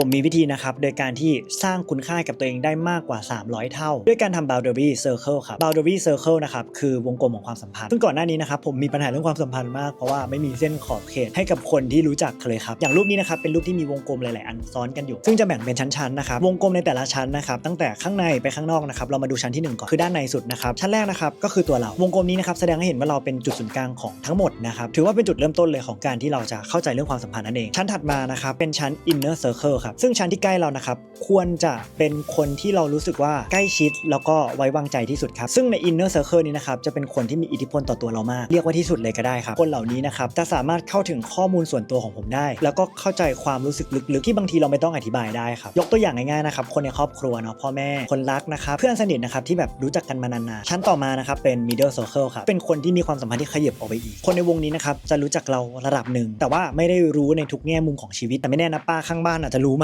ผมมีวิธีนะครับ โดยการที่สร้างคุณค่ากับตัวเองได้มากกว่า 300 เท่า ด้วยการทำ boundary circle ครับ boundary circle นะครับ คือวงกลมของความสัมพันธ์ ซึ่งก่อนหน้านี้นะครับ ผมมีปัญหาเรื่องความสัมพันธ์มาก เพราะว่าไม่มีเส้นขอบเขตให้กับคนที่รู้จักเลยครับ อย่างรูปนี้นะครับ เป็นรูปที่มีวงกลมหลาย ๆ อันซ้อนกันอยู่ ซึ่งจะแบ่งเป็นชั้น ๆ นะครับ วงกลมในแต่ละชั้นนะครับ ตั้งแต่ข้างในไปข้างนอกนะครับ เรามาดูชั้นที่หนึ่งก่อน คือด้านในสุดนะครับ ชั้นแรกนะครับ ก็คือตัวเรา วงกลมนี้นะครับแสดงให้เห็นว่าเราเป็นจุดศูนย์กลางของทั้งหมดนะครับ ถือว่าเป็นจุดเริ่มต้นเลยของการที่เราจะเข้าใจเรื่องความสัมพันธ์นั่นเองชั้นถัดมานะครับเป็นชั้น inner circle ครับซึ่งชั้นที่ใกล้เรานะครับควรจะเป็นคนที่เรารู้สึกว่าใกล้ชิด แล้วก็ไว้วางใจที่สุดครับซึ่งใน inner circle นี้นะครับจะเป็นคนที่มีอิทธิพลต่อตัวเรามากเรียกว่าที่สุดเลยก็ได้ครับคนเหล่านี้นะครับจะสามารถเข้าถึงข้อมูลส่วนตัวของผมได้ แล้วก็เข้าใจความรู้สึกลึกๆที่บางทีเราไม่ต้องอธิบายได้ครับยกตัวอย่างง่ายๆนะครับคนในครอบครัวเนาะพ่อแม่คนรักนะครับเพื่อนสนิทนะครับที่แบบรู้จักกันมานานๆชั้นต่อมานะครับเป็น middle circle ครับเป็นคนที่มีความสัมพันธ์ที่ขยับออกไปอีก คนในวงนี้นะครับจะรู้จักเราระดับหนึ่งแต่ว่าไม่ได้รู้ในทุกแง่มุมของชีวิตแต่ไม่แน่นะป้าข้างบ้านอาจจะรู้